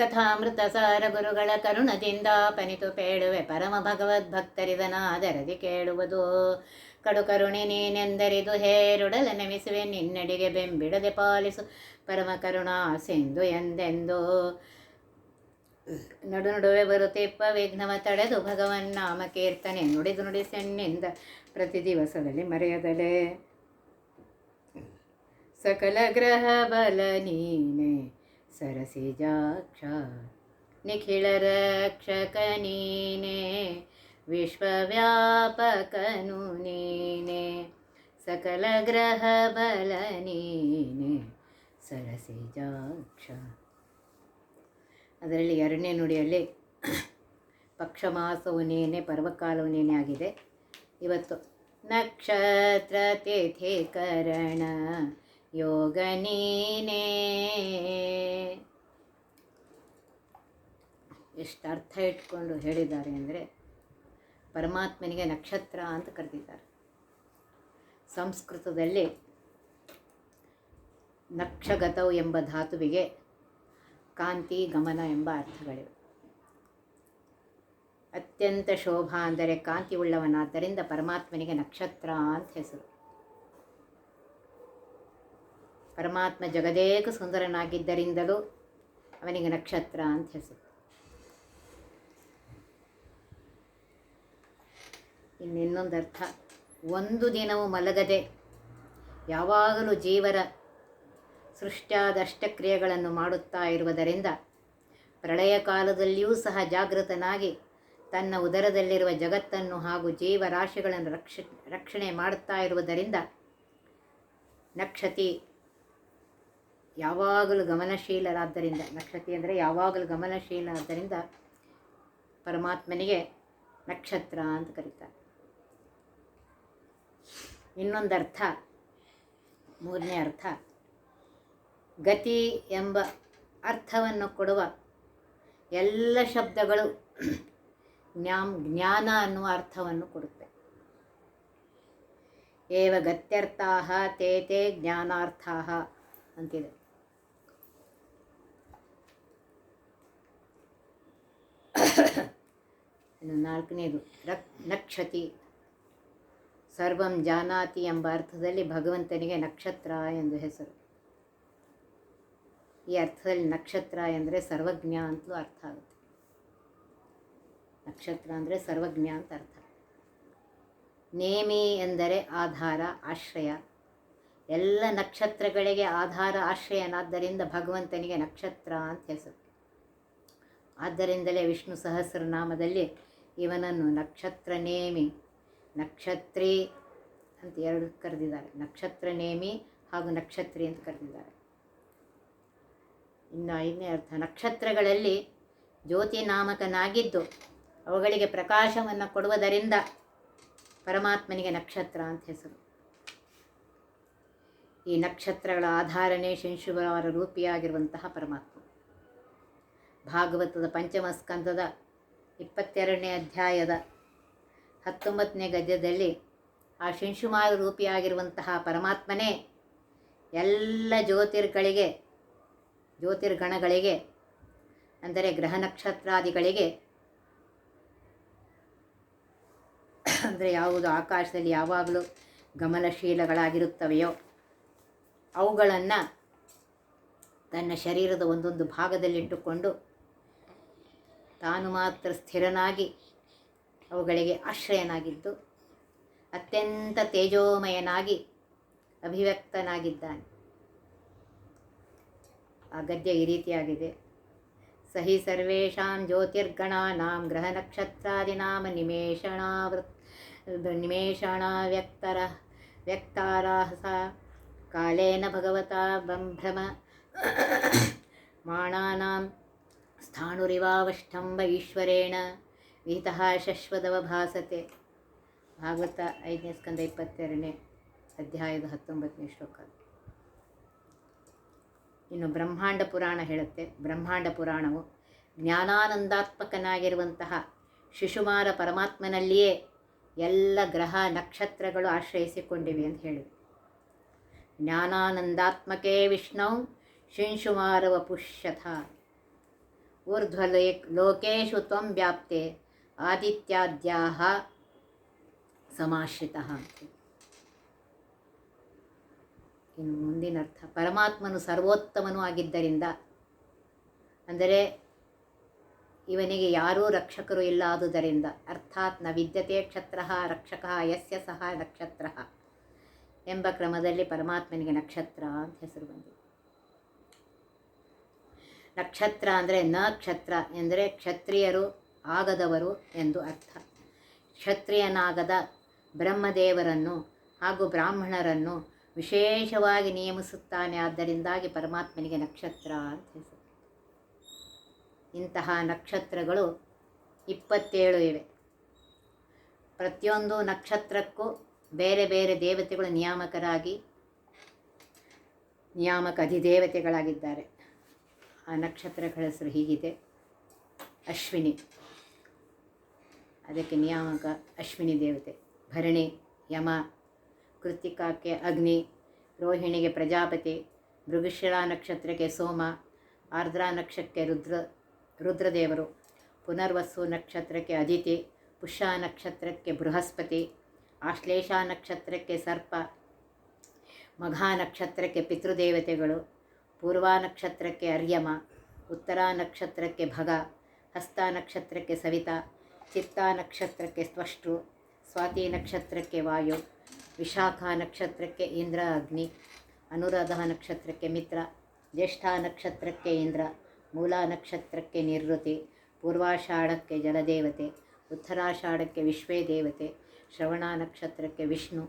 ಹರಿಕಥಾಮೃತ ಸಾರ ಗುರುಗಳ ಕರುಣದಿಂದ ಪನಿತು ಪೇಳುವೆ ಪರಮ ಭಗವದ್ಭಕ್ತರಿದನಾದರದಿ ಕೇಳುವುದು. ಕಡು ಕರುಣೆ ನೀನೆಂದರಿದು ಹೇರುಡಲ ನೆಮಿಸುವೆ, ನಿನ್ನಡಿಗೆ ಬೆಂಬಿಡದೆ ಪಾಲಿಸು. ಪರಮ ಕರುಣಾ ಸಿಂಧು ಎಂದೆಂದು. ನಡು ನಡುವೆ ಬರುತ್ತಿಪ್ಪ ವಿಘ್ನವ ತಡೆದು ಭಗವನ್ ನಾಮ ಕೀರ್ತನೆ ನುಡಿದು ನುಡಿಸೆನ್ನಿಂದ ಪ್ರತಿ ದಿವಸದಲ್ಲಿ ಮರೆಯದಲೆ. ಸಕಲ ಗ್ರಹ ಬಲ ನೀನೆ ಸರಸಿಜಾಕ್ಷ ನಿಖಿಳ ರಕ್ಷಕನೀನೆ ವಿಶ್ವವ್ಯಾಪಕನು ನೀನೆ ಸಕಲ ಗ್ರಹ ಬಲ ನೀನೆ ಸರಸಿಜಾಕ್ಷ ಅದರಲ್ಲಿ ಎರಡನೇ ನುಡಿಯಲ್ಲಿ ಪಕ್ಷಮಾಸವು ನೇನೆ, ಪರ್ವಕಾಲವು ನೇನೆ ಆಗಿದೆ. ಇವತ್ತು ನಕ್ಷತ್ರ ತಿಥಿ ಕರಣ ಯೋಗ ಎಷ್ಟು ಅರ್ಥ ಇಟ್ಕೊಂಡು ಹೇಳಿದ್ದಾರೆ ಅಂದರೆ ಪರಮಾತ್ಮನಿಗೆ ನಕ್ಷತ್ರ ಅಂತ ಕರೆದಿದ್ದಾರೆ. ಸಂಸ್ಕೃತದಲ್ಲಿ ನಕ್ಷಗತವು ಎಂಬ ಧಾತುವಿಗೆ ಕಾಂತಿ, ಗಮನ ಎಂಬ ಅರ್ಥಗಳಿವೆ. ಅತ್ಯಂತ ಶೋಭಾ ಅಂದರೆ ಕಾಂತಿ ಉಳ್ಳವನಾದ್ದರಿಂದ ಪರಮಾತ್ಮನಿಗೆ ನಕ್ಷತ್ರ ಅಂತ ಹೆಸರು. ಪರಮಾತ್ಮ ಜಗದೇಕ ಸುಂದರನಾಗಿದ್ದರಿಂದಲೂ ಅವನಿಗೆ ನಕ್ಷತ್ರ ಅಂತ ಹೆಸರು. ಇನ್ನಿನ್ನೊಂದು ಅರ್ಥ. ಒಂದು ದಿನವೂ ಮಲಗದೆ ಯಾವಾಗಲೂ ಜೀವರ ಸೃಷ್ಟಿಯಾದ ಅಷ್ಟಕ್ರಿಯೆಗಳನ್ನು ಮಾಡುತ್ತಾ ಇರುವುದರಿಂದ ಪ್ರಳಯ ಕಾಲದಲ್ಲಿಯೂ ಸಹ ಜಾಗೃತನಾಗಿ ತನ್ನ ಉದರದಲ್ಲಿರುವ ಜಗತ್ತನ್ನು ಹಾಗೂ ಜೀವರಾಶಿಗಳನ್ನು ರಕ್ಷ, ರಕ್ಷಣೆ ಮಾಡುತ್ತಾ ಇರುವುದರಿಂದ ನಕ್ಷತಿ ಯಾವಾಗಲೂ ಗಮನಶೀಲರಾದ್ದರಿಂದ, ನಕ್ಷತ್ರ ಅಂದರೆ ಯಾವಾಗಲೂ ಗಮನಶೀಲರಾದ್ದರಿಂದ ಪರಮಾತ್ಮನಿಗೆ ನಕ್ಷತ್ರ ಅಂತ ಕರೀತಾರೆ. ಇನ್ನೊಂದು ಅರ್ಥ ಮೂರನೇ ಅರ್ಥ, ಗತಿ ಎಂಬ ಅರ್ಥವನ್ನು ಕೊಡುವ ಎಲ್ಲ ಶಬ್ದಗಳು ಜ್ಞಾಮ್ ಜ್ಞಾನ ಅನ್ನುವ ಅರ್ಥವನ್ನು ಕೊಡುತ್ತೆ. ಏವ ಗತ್ಯರ್ಥಾ ತೇ ತೇ ಜ್ಞಾನಾರ್ಥಾ ಅಂತಿದೆ ಇನ್ನು ನಾಲ್ಕನೇದು, ರಕ್ ನಕ್ಷತಿ. ಸರ್ವಂ ಜಾನಾತಿ ಎಂಬ ಅರ್ಥದಲ್ಲಿ ಭಗವಂತನಿಗೆ ನಕ್ಷತ್ರ ಎಂದು ಹೆಸರು. ಈ ಅರ್ಥದಲ್ಲಿ ನಕ್ಷತ್ರ ಎಂದರೆ ಸರ್ವಜ್ಞ ಅಂತಲೂ ಅರ್ಥ ಆಗುತ್ತೆ. ನಕ್ಷತ್ರ ಅಂದರೆ ಸರ್ವಜ್ಞ ಅಂತ ಅರ್ಥ. ನೇಮಿ ಎಂದರೆ ಆಧಾರ, ಆಶ್ರಯ. ಎಲ್ಲ ನಕ್ಷತ್ರಗಳಿಗೆ ಆಧಾರ, ಆಶ್ರಯನಾದ್ದರಿಂದ ಭಗವಂತನಿಗೆ ನಕ್ಷತ್ರ ಅಂತ ಹೆಸರು. ಆದ್ದರಿಂದಲೇ ವಿಷ್ಣು ಸಹಸ್ರನಾಮದಲ್ಲಿ ಇವನನ್ನು ನಕ್ಷತ್ರ ನೇಮಿ, ನಕ್ಷತ್ರಿ ಅಂತ ಎರಡು ಕರೆದಿದ್ದಾರೆ. ನಕ್ಷತ್ರ ನೇಮಿ ಹಾಗೂ ನಕ್ಷತ್ರಿ ಅಂತ ಕರೆದಿದ್ದಾರೆ. ಇನ್ನು ಐದನೇ ಅರ್ಥ, ನಕ್ಷತ್ರಗಳಲ್ಲಿ ಜ್ಯೋತಿ ನಾಮಕನಾಗಿದ್ದು ಅವುಗಳಿಗೆ ಪ್ರಕಾಶವನ್ನು ಕೊಡುವುದರಿಂದ ಪರಮಾತ್ಮನಿಗೆ ನಕ್ಷತ್ರ ಅಂತ ಹೆಸರು. ಈ ನಕ್ಷತ್ರಗಳ ಆಧಾರನೇ ಶಂಶುವರ ರೂಪಿಯಾಗಿರುವಂತಹ ಪರಮಾತ್ಮ. ಭಾಗವತದ ಪಂಚಮ ಸ್ಕಂದದ ಇಪ್ಪತ್ತೆರಡನೇ ಅಧ್ಯಾಯದ ಹತ್ತೊಂಬತ್ತನೇ ಗದ್ಯದಲ್ಲಿ ಆ ಶಿಂಶುಮಾರ ರೂಪಿಯಾಗಿರುವಂತಹ ಪರಮಾತ್ಮನೇ ಎಲ್ಲ ಜ್ಯೋತಿರ್ಗಳಿಗೆ, ಜ್ಯೋತಿರ್ಗಣಗಳಿಗೆ, ಅಂದರೆ ಗ್ರಹ ನಕ್ಷತ್ರಾದಿಗಳಿಗೆ, ಅಂದರೆ ಯಾವುದು ಆಕಾಶದಲ್ಲಿ ಯಾವಾಗಲೂ ಗಮನಶೀಲಗಳಾಗಿರುತ್ತವೆಯೋ ಅವುಗಳನ್ನು ತನ್ನ ಶರೀರದ ಒಂದೊಂದು ಭಾಗದಲ್ಲಿಟ್ಟುಕೊಂಡು ತಾನು ಮಾತ್ರ ಸ್ಥಿರನಾಗಿ ಅವುಗಳಿಗೆ ಆಶ್ರಯನಾಗಿದ್ದು ಅತ್ಯಂತ ತೇಜೋಮಯನಾಗಿ ಅಭಿವ್ಯಕ್ತನಾಗಿದ್ದಾನೆ. ಆ ಗದ್ಯ ಈ ರೀತಿಯಾಗಿದೆ. ಸಹಿ ಸರ್ವೇಷಾಂ ಜ್ಯೋತಿರ್ಗಣಾನಾಂ ಗ್ರಹ ನಕ್ಷತ್ರಾದಿನಾಮ ನಿಮೇಷಣಾವೃತ್ ನಿಮೇಷಣ ವ್ಯಕ್ತರ ವ್ಯಕ್ತಾರಾಹಸ ಕಾಲೇನ ಭಗವತಾ ಬಂಭ್ರಮ ಮಾಣಾನಾಂ ಸ್ಥಾಣುರಿವಾವಷ್ಟಂಬ ಈಶ್ವರೇಣ ವಿಹಿತಃ ಶಶ್ವತವ ಭಾಸತೆ ಭಾಗವತ ಐದನೇ ಸ್ಕಂದ ಇಪ್ಪತ್ತೆರಡನೇ ಅಧ್ಯಾಯದ ಹತ್ತೊಂಬತ್ತನೇ ಶ್ಲೋಕ. ಇನ್ನು ಬ್ರಹ್ಮಾಂಡ ಪುರಾಣ ಹೇಳುತ್ತೆ. ಬ್ರಹ್ಮಾಂಡ ಪುರಾಣವು ಜ್ಞಾನಾನಂದಾತ್ಮಕನಾಗಿರುವಂತಹ ಶಿಶುಮಾರ ಪರಮಾತ್ಮನಲ್ಲಿಯೇ ಎಲ್ಲ ಗ್ರಹ ನಕ್ಷತ್ರಗಳು ಆಶ್ರಯಿಸಿಕೊಂಡಿವೆ ಅಂತ ಹೇಳಿದೆ ಜ್ಞಾನಾನಂದಾತ್ಮಕೇ ವಿಷ್ಣು ಶಿಂಶುಮಾರವ ಪುಷ್ಯಥ ಊರ್ಧ್ವಲೇ ಲೋಕೇಶು ತ್ವಂ ವ್ಯಾಪ್ತೆ ಆದಿತ್ಯಾದ್ಯಾಹ ಸಮಾಶ್ರಿತ ಇನ್ನು ಮುಂದಿನ ಅರ್ಥ, ಪರಮಾತ್ಮನು ಸರ್ವೋತ್ತಮನೂ ಆಗಿದ್ದರಿಂದ, ಅಂದರೆ ಇವನಿಗೆ ಯಾರೂ ರಕ್ಷಕರು ಇಲ್ಲ ಆದುದರಿಂದ, ಅರ್ಥಾತ್ನ ವಿದ್ಯತೆ ಕ್ಷತ್ರ ರಕ್ಷಕ ಯಸ್ಯ ಸಹ ನಕ್ಷತ್ರ ಎಂಬ ಕ್ರಮದಲ್ಲಿ ಪರಮಾತ್ಮನಿಗೆ ನಕ್ಷತ್ರ ಅಂತ ಹೆಸರು ಬಂದಿದೆ. ನಕ್ಷತ್ರ ಅಂದರೆ ನಕ್ಷತ್ರ ಎಂದರೆ ಕ್ಷತ್ರಿಯರು, ಆಗದವರು ಎಂದು ಅರ್ಥ. ಕ್ಷತ್ರಿಯನಾಗದ ಬ್ರಹ್ಮದೇವರನ್ನು ಹಾಗೂ ಬ್ರಾಹ್ಮಣರನ್ನು ವಿಶೇಷವಾಗಿ ನಿಯಮಿಸುತ್ತಾನೆ. ಆದ್ದರಿಂದಾಗಿ ಪರಮಾತ್ಮನಿಗೆ ನಕ್ಷತ್ರ ಅಂತ ಹೆಸರು. ಇಂತಹ ನಕ್ಷತ್ರಗಳು ಇಪ್ಪತ್ತೇಳು ಇವೆ. ಪ್ರತಿಯೊಂದು ನಕ್ಷತ್ರಕ್ಕೂ ಬೇರೆ ಬೇರೆ ದೇವತೆಗಳು ನಿಯಾಮಕರಾಗಿ, ನಿಯಾಮಕ ಅಧಿದೇವತೆಗಳಾಗಿದ್ದಾರೆ. ಆ ನಕ್ಷತ್ರಗಳ ಹೆಸರು ಹೀಗಿದೆ. ಅಶ್ವಿನಿ. ಅದಕ್ಕೆ ನಿಯಾಮಕ ಅಶ್ವಿನಿ ದೇವತೆ. ಭರಣಿ, ಯಮ ಕೃತಿಕಾಕ್ಕೆ ಅಗ್ನಿ, ರೋಹಿಣಿಗೆ ಪ್ರಜಾಪತಿ ಮೃಗಶಿಲಾ ನಕ್ಷತ್ರಕ್ಕೆ ಸೋಮ, ಆರ್ದ್ರಾ ನಕ್ಷತ್ರಕ್ಕೆ ರುದ್ರ, ರುದ್ರದೇವರು, ಪುನರ್ವಸು ನಕ್ಷತ್ರಕ್ಕೆ ಅದಿತಿ, ಪುಷ್ಯ ನಕ್ಷತ್ರಕ್ಕೆ ಬೃಹಸ್ಪತಿ, ಆಶ್ಲೇಷ ನಕ್ಷತ್ರಕ್ಕೆ ಸರ್ಪ, ಮಘಾ ನಕ್ಷತ್ರಕ್ಕೆ ಪಿತೃದೇವತೆಗಳು ಪೂರ್ವ ನಕ್ಷತ್ರಕ್ಕೆ ಅರ್ಯಮ ಉತ್ತರ ನಕ್ಷತ್ರಕ್ಕೆ ಭಗ ಹಸ್ತ ನಕ್ಷತ್ರಕ್ಕೆ ಸವಿತಾ ಚಿತ್ತ ನಕ್ಷತ್ರಕ್ಕೆ ಸ್ಪಷ್ಟು ಸ್ವಾತಿ ನಕ್ಷತ್ರಕ್ಕೆ ವಾಯು ವಿಶಾಖ ನಕ್ಷತ್ರಕ್ಕೆ ಇಂದ್ರ ಅಗ್ನಿ ಅನುರಾಧ ನಕ್ಷತ್ರಕ್ಕೆ ಮಿತ್ರ ಜ್ಯೇಷ್ಠ ನಕ್ಷತ್ರಕ್ಕೆ ಇಂದ್ರ ಮೂಲ ನಕ್ಷತ್ರಕ್ಕೆ ನಿರ್ವೃತಿ, ಪೂರ್ವಾಷಾಢಕ್ಕೆ ಜಲದೇವತೆ, ಉತ್ತರಾಷಾಢಕ್ಕೆ ವಿಶ್ವೇ ದೇವತೆ ಶ್ರವಣ ನಕ್ಷತ್ರಕ್ಕೆ ವಿಷ್ಣು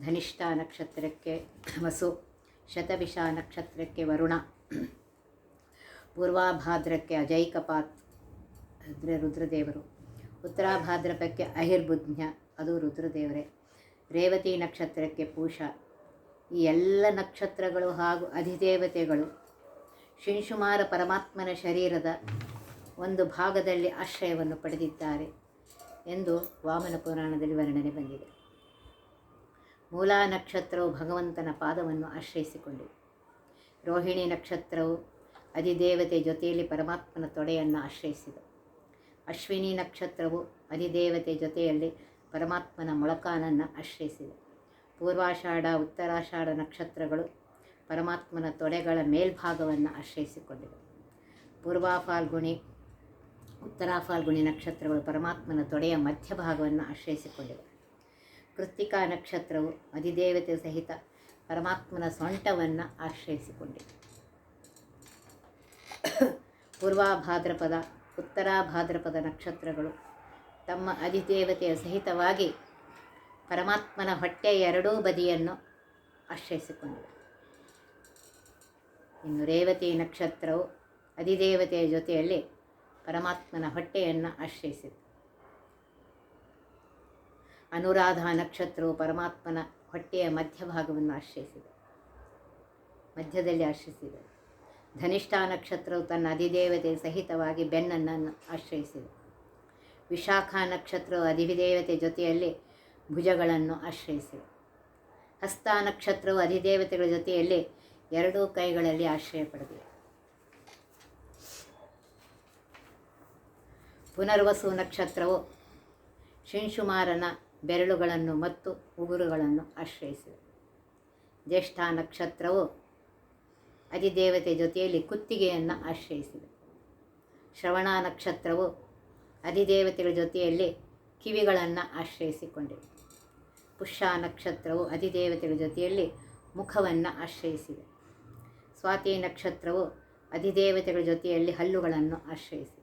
ಧನಿಷ್ಠ ನಕ್ಷತ್ರಕ್ಕೆ ವಸು ಶತವಿಷ ನಕ್ಷತ್ರಕ್ಕೆ ವರುಣ. ಪೂರ್ವಾಭಾದ್ರಕ್ಕೆ ಅಜೈಕಪಾತ್ ಅಂದರೆ ರುದ್ರದೇವರು. ಉತ್ತರಾಭಾದ್ರಪಕ್ಕೆ ಅಹಿರ್ಬುಧ್ಯ ಅದು ರುದ್ರದೇವರೇ. ರೇವತಿ ನಕ್ಷತ್ರಕ್ಕೆ ಪೂಷ. ಈ ಎಲ್ಲ ನಕ್ಷತ್ರಗಳು ಹಾಗೂ ಅಧಿದೇವತೆಗಳು ಶಿಂಶುಮಾರ ಪರಮಾತ್ಮನ ಶರೀರದ ಒಂದು ಭಾಗದಲ್ಲಿ ಆಶ್ರಯವನ್ನು ಪಡೆದಿದ್ದಾರೆ ಎಂದು ವಾಮನ ಪುರಾಣದಲ್ಲಿ ವರ್ಣನೆ ಬಂದಿದೆ. ಮೂಲ ನಕ್ಷತ್ರವು ಭಗವಂತನ ಪಾದವನ್ನು ಆಶ್ರಯಿಸಿಕೊಂಡಿದೆ ರೋಹಿಣಿ ನಕ್ಷತ್ರವು ಅಧಿದೇವತೆ ಜೊತೆಯಲ್ಲಿ ಪರಮಾತ್ಮನ ತೊಡೆಯನ್ನು ಆಶ್ರಯಿಸಿದೆ ಅಶ್ವಿನಿ ನಕ್ಷತ್ರವು ಅಧಿದೇವತೆ ಜೊತೆಯಲ್ಲಿ ಪರಮಾತ್ಮನ ಮೊಳಕಾನನ್ನು ಆಶ್ರಯಿಸಿದೆ. ಪೂರ್ವಾಷಾಢ, ಉತ್ತರಾಷಾಢ ನಕ್ಷತ್ರಗಳು ಪರಮಾತ್ಮನ ತೊಡೆಗಳ ಮೇಲ್ಭಾಗವನ್ನು ಆಶ್ರಯಿಸಿಕೊಂಡಿವೆ. ಪೂರ್ವಾಫಾಲ್ಗುಣಿ ಉತ್ತರಾಫಾಲ್ಗುಣಿ ಉತ್ತರ ಫಾಲ್ಗುಣಿ ನಕ್ಷತ್ರಗಳು ಪರಮಾತ್ಮನ ತೊಡೆಯ ಮಧ್ಯಭಾಗವನ್ನು ಆಶ್ರಯಿಸಿಕೊಂಡಿವೆ. ಕೃತ್ತಿಕಾ ನಕ್ಷತ್ರವು ಅಧಿದೇವತೆ ಸಹಿತ ಪರಮಾತ್ಮನ ಸೊಂಟವನ್ನು ಆಶ್ರಯಿಸಿಕೊಂಡಿದೆ. ಪೂರ್ವ ಉತ್ತರಾಭಾದ್ರಪದ ಉತ್ತರ ಭಾದ್ರಪದ ನಕ್ಷತ್ರಗಳು ತಮ್ಮ ಅಧಿದೇವತೆಯ ಸಹಿತವಾಗಿ ಪರಮಾತ್ಮನ ಹೊಟ್ಟೆಯ ಎರಡೂ ಬದಿಯನ್ನು ಆಶ್ರಯಿಸಿಕೊಂಡಿವೆ. ಇನ್ನು ರೇವತಿ ನಕ್ಷತ್ರವು ಅಧಿದೇವತೆಯ ಜೊತೆಯಲ್ಲಿ ಪರಮಾತ್ಮನ ಹೊಟ್ಟೆಯನ್ನು ಆಶ್ರಯಿಸಿದೆ. ಅನುರಾಧ ನಕ್ಷತ್ರವು ಪರಮಾತ್ಮನ ಹೊಟ್ಟೆಯ ಮಧ್ಯಭಾಗವನ್ನು ಆಶ್ರಯಿಸಿದೆ. ಮಧ್ಯದಲ್ಲಿ ಆಶ್ರಯಿಸಿದೆ. ಧನಿಷ್ಠ ನಕ್ಷತ್ರವು ತನ್ನ ಅಧಿದೇವತೆ ಸಹಿತವಾಗಿ ಬೆನ್ನನ್ನು ಆಶ್ರಯಿಸಿದೆ. ವಿಶಾಖ ನಕ್ಷತ್ರವು ಅಧಿದೇವತೆ ಜೊತೆಯಲ್ಲಿ ಭುಜಗಳನ್ನು ಆಶ್ರಯಿಸಿದೆ. ಹಸ್ತ ನಕ್ಷತ್ರವು ಅಧಿದೇವತೆಗಳ ಜೊತೆಯಲ್ಲಿ ಎರಡೂ ಕೈಗಳಲ್ಲಿ ಆಶ್ರಯ ಪಡೆದಿದೆ. ಪುನರ್ವಸು ನಕ್ಷತ್ರವು ಶಿಂಶುಮಾರನ ಬೆರಳುಗಳನ್ನು ಮತ್ತು ಉಗುರುಗಳನ್ನು ಆಶ್ರಯಿಸಿದೆ ಜ್ಯೇಷ್ಠ ನಕ್ಷತ್ರವು ಅಧಿದೇವತೆ ಜೊತೆಯಲ್ಲಿ ಕುತ್ತಿಗೆಯನ್ನು ಆಶ್ರಯಿಸಿದೆ. ಶ್ರವಣ ನಕ್ಷತ್ರವು ಅಧಿದೇವತೆಗಳ ಜೊತೆಯಲ್ಲಿ ಕಿವಿಗಳನ್ನು ಆಶ್ರಯಿಸಿಕೊಂಡಿದೆ. ಪುಷ್ಯ ನಕ್ಷತ್ರವು ಅಧಿದೇವತೆಗಳ ಜೊತೆಯಲ್ಲಿ ಮುಖವನ್ನು ಆಶ್ರಯಿಸಿದೆ. ಸ್ವಾತಿ ನಕ್ಷತ್ರವು ಅಧಿದೇವತೆಗಳ ಜೊತೆಯಲ್ಲಿ ಹಲ್ಲುಗಳನ್ನು ಆಶ್ರಯಿಸಿದೆ.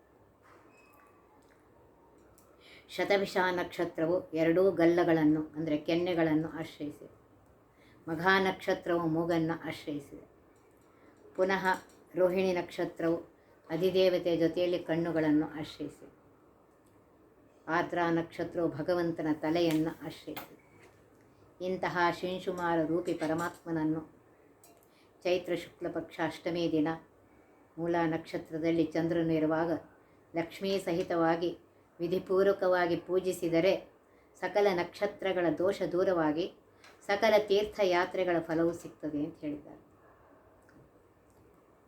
ಶತಭಿಷ ನಕ್ಷತ್ರವು ಎರಡೂ ಗಲ್ಲಗಳನ್ನು, ಅಂದರೆ ಕೆನ್ನೆಗಳನ್ನು ಆಶ್ರಯಿಸಿದೆ. ಮಘಾ ನಕ್ಷತ್ರವು ಮೂಗನ್ನು ಆಶ್ರಯಿಸಿದೆ. ಪುನಃ ರೋಹಿಣಿ ನಕ್ಷತ್ರವು ಅಧಿದೇವತೆಯ ಜೊತೆಯಲ್ಲಿ ಕಣ್ಣುಗಳನ್ನು ಆಶ್ರಯಿಸಿದೆ. ಆರ್ದ್ರ ನಕ್ಷತ್ರವು ಭಗವಂತನ ತಲೆಯನ್ನು ಆಶ್ರಯಿಸಿದೆ. ಇಂತಹ ಶಿಂಶುಮಾರ ರೂಪಿ ಪರಮಾತ್ಮನನ್ನು ಚೈತ್ರ ಶುಕ್ಲಪಕ್ಷ ಅಷ್ಟಮಿ ದಿನ ಮೂಲ ನಕ್ಷತ್ರದಲ್ಲಿ ಚಂದ್ರನು ಇರುವಾಗ ಲಕ್ಷ್ಮೀ ಸಹಿತವಾಗಿ ವಿಧಿಪೂರ್ವಕವಾಗಿ ಪೂಜಿಸಿದರೆ ಸಕಲ ನಕ್ಷತ್ರಗಳ ದೋಷ ದೂರವಾಗಿ ಸಕಲ ತೀರ್ಥಯಾತ್ರೆಗಳ ಫಲವು ಸಿಗ್ತದೆ ಅಂತ ಹೇಳಿದ್ದಾರೆ.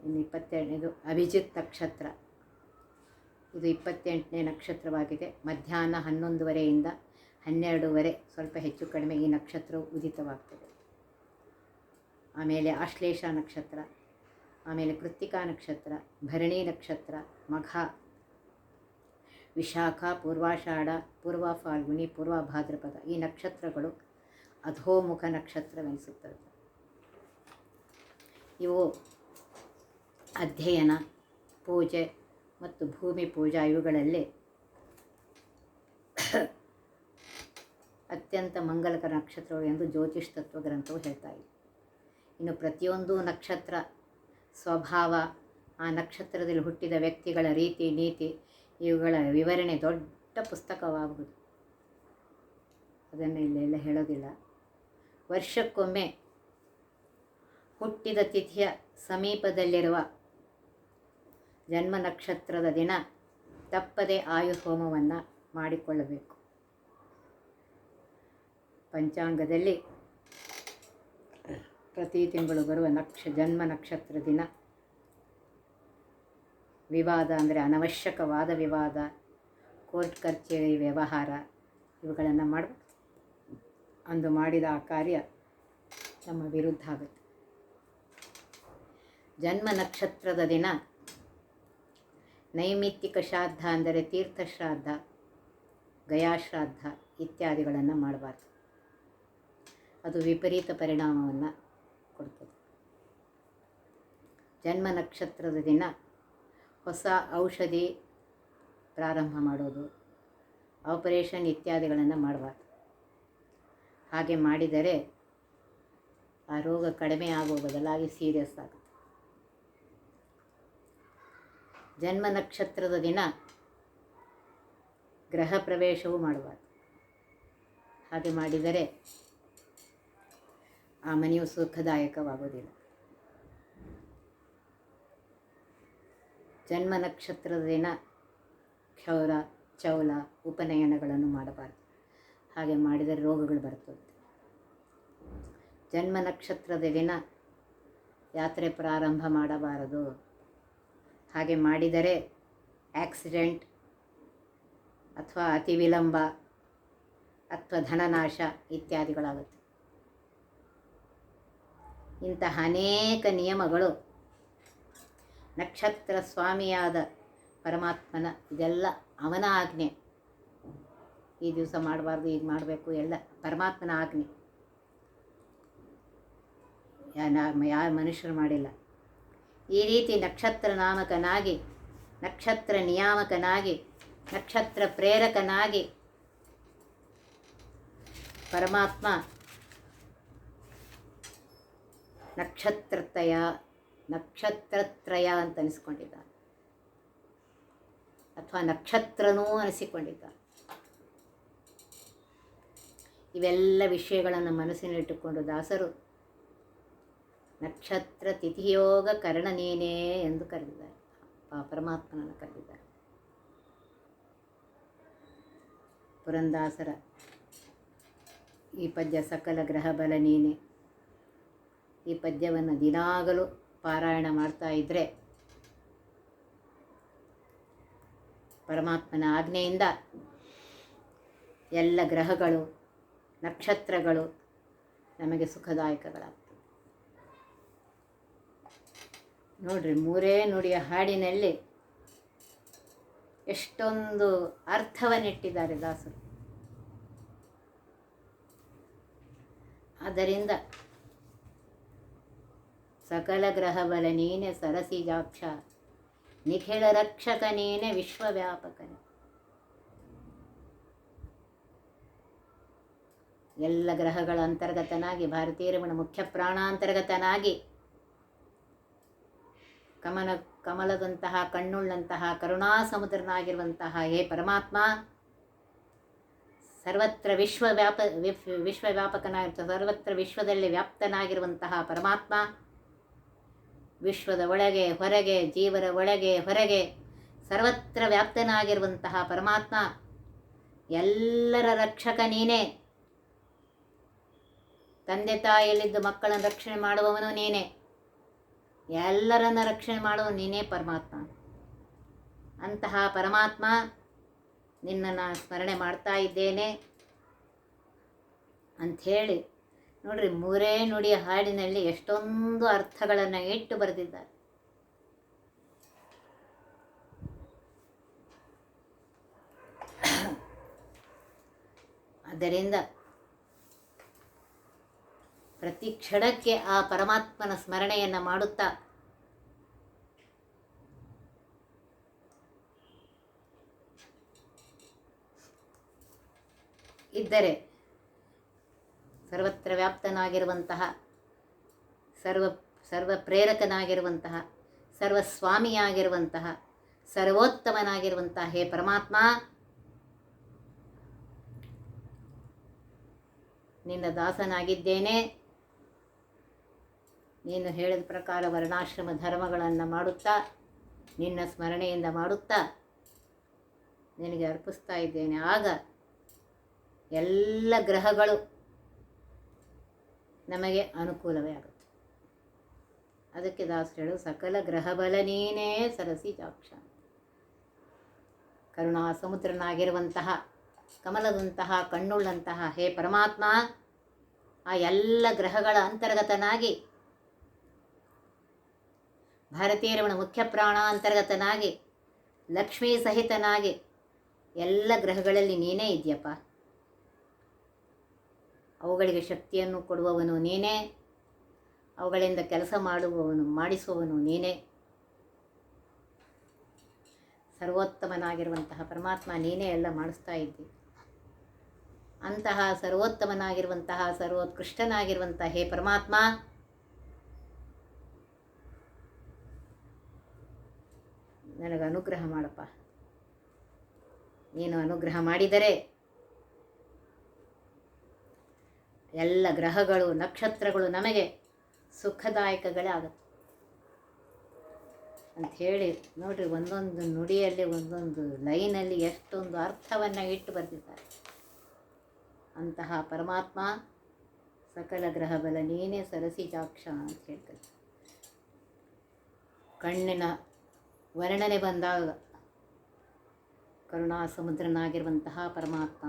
ಇನ್ನು ಇಪ್ಪತ್ತೆರಡನೇದು ಅಭಿಜಿತ್ ನಕ್ಷತ್ರ. ಇದು ಇಪ್ಪತ್ತೆಂಟನೇ ನಕ್ಷತ್ರವಾಗಿದೆ. ಮಧ್ಯಾಹ್ನ ಹನ್ನೊಂದುವರೆಯಿಂದ ಹನ್ನೆರಡೂವರೆ, ಸ್ವಲ್ಪ ಹೆಚ್ಚು ಕಡಿಮೆ ಈ ನಕ್ಷತ್ರವು ಉದಿತವಾಗ್ತದೆ. ಆಮೇಲೆ ಆಶ್ಲೇಷ ನಕ್ಷತ್ರ, ಆಮೇಲೆ ಕೃತ್ತಿಕಾ ನಕ್ಷತ್ರ, ಭರಣಿ ನಕ್ಷತ್ರ, ಮಘ ವಿಶಾಖ, ಪೂರ್ವಾಷಾಢ ಪೂರ್ವ ಫಾಲ್ಗುಣಿ ಪೂರ್ವ ಭಾದ್ರಪದ ಈ ನಕ್ಷತ್ರಗಳು ಅಧೋಮುಖ ನಕ್ಷತ್ರವೆನಿಸುತ್ತವೆ. ಇವು ಅಧ್ಯಯನ, ಪೂಜೆ ಮತ್ತು ಭೂಮಿ ಪೂಜಾ ಇವುಗಳಲ್ಲಿ ಅತ್ಯಂತ ಮಂಗಲಕರ ನಕ್ಷತ್ರಗಳು ಎಂದು ಜ್ಯೋತಿಷ್ ತತ್ವ ಗ್ರಂಥವು ಹೇಳ್ತಾ ಇದೆ. ಇನ್ನು ಪ್ರತಿಯೊಂದು ನಕ್ಷತ್ರ ಸ್ವಭಾವ, ಆ ನಕ್ಷತ್ರದಲ್ಲಿ ಹುಟ್ಟಿದ ವ್ಯಕ್ತಿಗಳ ರೀತಿ, ನೀತಿ ಇವುಗಳ ವಿವರಣೆ ದೊಡ್ಡ ಪುಸ್ತಕವಾಗುವುದು. ಅದನ್ನು ಇಲ್ಲೆಲ್ಲ ಹೇಳೋದಿಲ್ಲ. ವರ್ಷಕ್ಕೊಮ್ಮೆ ಹುಟ್ಟಿದ ತಿಥಿಯ ಸಮೀಪದಲ್ಲಿರುವ ಜನ್ಮ ನಕ್ಷತ್ರದ ದಿನ ತಪ್ಪದೆ ಆಯು ಹೋಮವನ್ನು ಮಾಡಿಕೊಳ್ಳಬೇಕು. ಪಂಚಾಂಗದಲ್ಲಿ ಪ್ರತಿ ತಿಂಗಳು ಬರುವ ನಕ್ಷ ಜನ್ಮ ನಕ್ಷತ್ರ ದಿನ ವಿವಾದ ಅಂದರೆ ಅನವಶ್ಯಕವಾದ ವಿವಾದ, ಕೋರ್ಟ್ ಕಚೇರಿ ವ್ಯವಹಾರ, ಇವುಗಳನ್ನು ಮಾಡಬೇಕು. ಅಂದು ಮಾಡಿದ ಆ ಕಾರ್ಯ ನಮ್ಮ ವಿರುದ್ಧ ಆಗುತ್ತೆ. ಜನ್ಮ ನಕ್ಷತ್ರದ ದಿನ, ನೈಮಿತ್ತಿಕ ಶ್ರಾದ್ದ ಅಂದರೆ ತೀರ್ಥಶ್ರಾದ್ದ ಗಯಾಶ್ರಾದ್ದ ಇತ್ಯಾದಿಗಳನ್ನು ಮಾಡಬಾರ್ದು. ಅದು ವಿಪರೀತ ಪರಿಣಾಮವನ್ನು ಕೊಡ್ತದೆ. ಜನ್ಮ ನಕ್ಷತ್ರದ ದಿನ ಹೊಸ ಔಷಧಿ ಪ್ರಾರಂಭ ಮಾಡೋದು ಆಪರೇಷನ್ ಇತ್ಯಾದಿಗಳನ್ನು ಮಾಡಬಾರ್ದು. ಹಾಗೆ ಮಾಡಿದರೆ ಆ ರೋಗ ಕಡಿಮೆ ಆಗುವ ಬದಲಾಗಿ ಸೀರಿಯಸ್ ಆಗುತ್ತೆ. ಜನ್ಮ ನಕ್ಷತ್ರದ ದಿನ ಗ್ರಹ ಪ್ರವೇಶವೂ ಮಾಡಬಾರ್ದು. ಹಾಗೆ ಮಾಡಿದರೆ ಆ ಮನೆಯು ಸುಖದಾಯಕವಾಗುವುದಿಲ್ಲ ಜನ್ಮ ನಕ್ಷತ್ರದ ದಿನ ಕ್ಷೌರ, ಚೌಲ ಉಪನಯನಗಳನ್ನು ಮಾಡಬಾರ್ದು. ಹಾಗೆ ಮಾಡಿದರೆ ರೋಗಗಳು ಬರ್ತದೆ ಜನ್ಮ ನಕ್ಷತ್ರದ ದಿನ ಯಾತ್ರೆ ಪ್ರಾರಂಭ ಮಾಡಬಾರದು. ಹಾಗೆ ಮಾಡಿದರೆ ಆಕ್ಸಿಡೆಂಟ್ ಅಥವಾ ಅತಿ ವಿಳಂಬ ಅಥವಾ ಧನನಾಶ ಇತ್ಯಾದಿಗಳಾಗುತ್ತೆ. ಇಂತಹ ಅನೇಕ ನಿಯಮಗಳು ನಕ್ಷತ್ರ ಸ್ವಾಮಿಯಾದ ಪರಮಾತ್ಮನ ಇದೆಲ್ಲ ಅವನ ಆಜ್ಞೆ. ಈ ದಿವಸ ಮಾಡಬಾರ್ದು ಈಗ ಮಾಡಬೇಕು, ಎಲ್ಲ ಪರಮಾತ್ಮನ ಆಜ್ಞೆ. ಯಾರು ಮನುಷ್ಯರು ಮಾಡಿಲ್ಲ. ಈ ರೀತಿ ನಕ್ಷತ್ರ ನಾಮಕನಾಗಿ, ನಕ್ಷತ್ರ ನಿಯಾಮಕನಾಗಿ, ನಕ್ಷತ್ರ ಪ್ರೇರಕನಾಗಿ ಪರಮಾತ್ಮ ನಕ್ಷತ್ರತ್ರಯ ನಕ್ಷತ್ರತ್ರಯ ಅಂತ ಅನಿಸ್ಕೊಂಡಿದ್ದ ಅಥವಾ ನಕ್ಷತ್ರನೂ ಅನಿಸಿಕೊಂಡಿದ್ದ ಇವೆಲ್ಲ ವಿಷಯಗಳನ್ನು ಮನಸ್ಸಿನಲ್ಲಿಟ್ಟುಕೊಂಡು ದಾಸರು, ನಕ್ಷತ್ರ ತಿಥಿಯೋಗ ಕರ್ಣನೇನೇ ಎಂದು ಕರೆದಿದ್ದಾರೆ. ಪರಮಾತ್ಮನನ್ನು ಕರೆದಿದ್ದಾರೆ. ಪುರಂದಾಸರ, ಈ ಪದ್ಯ ಸಕಲ ಗ್ರಹ ಬಲ ನೀನೆ. ಈ ಪದ್ಯವನ್ನು ದಿನಾಗಲೂ ಪಾರಾಯಣ ಮಾಡ್ತಾ ಇದ್ದರೆ ಪರಮಾತ್ಮನ ಆಜ್ಞೆಯಿಂದ ಎಲ್ಲ ಗ್ರಹಗಳು, ನಕ್ಷತ್ರಗಳು ನಮಗೆ ಸುಖದಾಯಕಗಳಾಗ್ತವೆ. ನೋಡ್ರಿ, ಮೂರೇ ನುಡಿಯ ಹಾಡಿನಲ್ಲಿ ಎಷ್ಟೊಂದು ಅರ್ಥವನ್ನಿಟ್ಟಿದ್ದಾರೆ ದಾಸರು. ಆದ್ದರಿಂದ ಸಕಲ ಗ್ರಹಬಲ ನೀನೆ ಸರಸಿಜಾಕ್ಷ. ನಿಖಿಳ ರಕ್ಷಕ ನೀನೆ ವಿಶ್ವವ್ಯಾಪಕನೆ. ಎಲ್ಲ ಗ್ರಹಗಳ ಅಂತರ್ಗತನಾಗಿ, ಭಾರತೀಯ ರಮಣ ಮುಖ್ಯ ಪ್ರಾಣಾಂತರ್ಗತನಾಗಿ ಕಮಲ, ಕಮಲದಂತಹ, ಕಣ್ಣುಳ್ಳಂತಹ ಕರುಣಾ ಸಮುದ್ರನಾಗಿರುವಂತಹ ಹೇ ಪರಮಾತ್ಮ, ಸರ್ವತ್ರ ವಿಶ್ವವ್ಯಾಪ ವಿಶ್ವವ್ಯಾಪಕನಾಗಿರ್ತ, ಸರ್ವತ್ರ ವಿಶ್ವದಲ್ಲಿ ವ್ಯಾಪ್ತನಾಗಿರುವಂತಹ ಪರಮಾತ್ಮ ವಿಶ್ವದ ಒಳಗೆ, ಹೊರಗೆ, ಜೀವರ ಒಳಗೆ, ಹೊರಗೆ ಸರ್ವತ್ರ ವ್ಯಾಪ್ತನಾಗಿರುವಂತಹ ಪರಮಾತ್ಮ, ಎಲ್ಲರ ರಕ್ಷಕ ನೀನೇ. ತಂದೆ ತಾಯಿಯಲ್ಲಿದ್ದು ಮಕ್ಕಳನ್ನು ರಕ್ಷಣೆ ಮಾಡುವವನು ನೀನೇ. ಎಲ್ಲರನ್ನ ರಕ್ಷಣೆ ಮಾಡುವ ನೀನೇ ಪರಮಾತ್ಮ. ಅಂತಹ ಪರಮಾತ್ಮ ನಿನ್ನನ್ನು ಸ್ಮರಣೆ ಮಾಡ್ತಾ ಇದ್ದೇನೆ ಅಂಥೇಳಿ ನೋಡ್ರಿ, ಮೂರೇ ನುಡಿಯ ಹಾಡಿನಲ್ಲಿ ಎಷ್ಟೊಂದು ಅರ್ಥಗಳನ್ನು ಇಟ್ಟು ಬರೆದಿದ್ದಾರೆ. ಆದ್ದರಿಂದ ಪ್ರತಿ ಕ್ಷಣಕ್ಕೆ ಆ ಪರಮಾತ್ಮನ ಸ್ಮರಣೆಯನ್ನು ಮಾಡುತ್ತಾ ಇದ್ದರೆ ಸರ್ವತ್ರ ವ್ಯಾಪ್ತನಾಗಿರುವಂತಹ, ಸರ್ವ ಸರ್ವ ಪ್ರೇರಕನಾಗಿರುವಂತಹ ಸರ್ವಸ್ವಾಮಿಯಾಗಿರುವಂತಹ, ಸರ್ವೋತ್ತಮನಾಗಿರುವಂತಹ ಹೇ ಪರಮಾತ್ಮ, ನಿನ್ನ ದಾಸನಾಗಿದ್ದೇನೆ. ನೀನು ಹೇಳಿದ ಪ್ರಕಾರ ವರ್ಣಾಶ್ರಮ ಧರ್ಮಗಳನ್ನು ಮಾಡುತ್ತಾ, ನಿನ್ನ ಸ್ಮರಣೆಯಿಂದ ಮಾಡುತ್ತಾ ನಿನಗೆ ಅರ್ಪಿಸ್ತಾ ಇದ್ದೇನೆ. ಆಗ ಎಲ್ಲ ಗ್ರಹಗಳು ನಮಗೆ ಅನುಕೂಲವೇ ಆಗುತ್ತೆ. ಅದಕ್ಕೆ ದಾಸರು ಸಕಲ ಗ್ರಹಬಲ ನೀನೇ ಸರಸಿ ಜಾಕ್ಷ ಕರುಣಾ ಸಮುದ್ರನಾಗಿರುವಂತಹ, ಕಮಲದಂತಹ, ಕಣ್ಣುಳ್ಳಂತಹ ಹೇ ಪರಮಾತ್ಮ, ಆ ಎಲ್ಲ ಗ್ರಹಗಳ ಅಂತರ್ಗತನಾಗಿ ಭಾರತೀಯರವನ ಮುಖ್ಯ ಪ್ರಾಣ ಅಂತರ್ಗತನಾಗಿ, ಲಕ್ಷ್ಮೀ ಸಹಿತನಾಗಿ ಎಲ್ಲ ಗ್ರಹಗಳಲ್ಲಿ ನೀನೇ ಇದೆಯಪ್ಪ ಅವುಗಳಿಗೆ ಶಕ್ತಿಯನ್ನು ಕೊಡುವವನು ನೀನೇ. ಅವುಗಳಿಂದ ಕೆಲಸ ಮಾಡುವವನು, ಮಾಡಿಸುವವನು ನೀನೇ. ಸರ್ವೋತ್ತಮನಾಗಿರುವಂತಹ ಪರಮಾತ್ಮ ನೀನೇ ಎಲ್ಲ ಮಾಡಿಸ್ತಾ ಇದ್ದಿ. ಅಂತಹ ಸರ್ವೋತ್ತಮನಾಗಿರುವಂತಹ ಸರ್ವೋತ್ಕೃಷ್ಟನಾಗಿರುವಂತಹ ಹೇ ಪರಮಾತ್ಮ ನನಗೆ ಅನುಗ್ರಹ ಮಾಡಪ್ಪ. ನೀನು ಅನುಗ್ರಹ ಮಾಡಿದರೆ ಎಲ್ಲ ಗ್ರಹಗಳು, ನಕ್ಷತ್ರಗಳು ನಮಗೆ ಸುಖದಾಯಕಗಳೇ ಆಗುತ್ತೆ. ಅಂತ ಹೇಳಿ ನೋಡಿರಿ, ಒಂದೊಂದು ನುಡಿಯಲ್ಲಿ, ಒಂದೊಂದು ಲೈನಲ್ಲಿ ಎಷ್ಟೊಂದು ಅರ್ಥವನ್ನು ಇಟ್ಟು ಬರ್ತಿದ್ದಾರೆ ಅಂತಹ ಪರಮಾತ್ಮ ಸಕಲ ಗ್ರಹ ಬಲ ನೀನೇ ಸರಸಿ ಜಾಕ್ಷ ಅಂತ ಹೇಳ್ತಾರೆ. ಕಣ್ಣಿನ ವರ್ಣನೆ ಬಂದಾಗ ಕರುಣಾ ಸಮುದ್ರನಾಗಿರುವಂತಹ ಪರಮಾತ್ಮ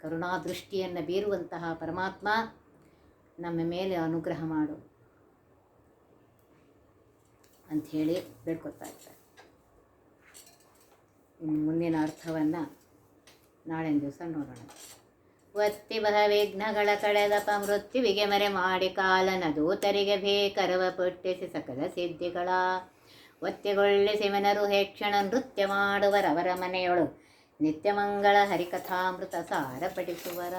ಕರುಣಾ ದೃಷ್ಟಿಯನ್ನು ಬೀರುವಂತಹ ಪರಮಾತ್ಮ ನಮ್ಮ ಮೇಲೆ ಅನುಗ್ರಹ ಮಾಡು ಅಂಥೇಳಿ ಬೇಡ್ಕೊತಾ ಇದ್ದಾರೆ ಮುಂದಿನ ಅರ್ಥವನ್ನು ನಾಳಿನ ದಿವಸ ನೋಡೋಣ. ಒತ್ತಿ ಬಹ ವಿಘ್ನಗಳ ಕಳೆದಪ ಮೃತ್ಯುವಿಗೆ ಮರೆ ಮಾಡಿ ಕಾಲನ ದೂತರಿಗೆ ಬೇಕರವ ಪುಟ್ಟಿಸಿ ಸಕಲ ಸಿದ್ಧಿಗಳ ಒತ್ತಿಗೊಳ್ಳಿಸಿ ಸೆಮನರು ಹೇಕ್ಷಣ ನೃತ್ಯ ಮಾಡುವರವರ ಮನೆಯೊಳು. ನಿತ್ಯಮಂಗಳ ಹರಿಕಥಾಮೃತ ಸಾರ ಪಠಿಸುವರ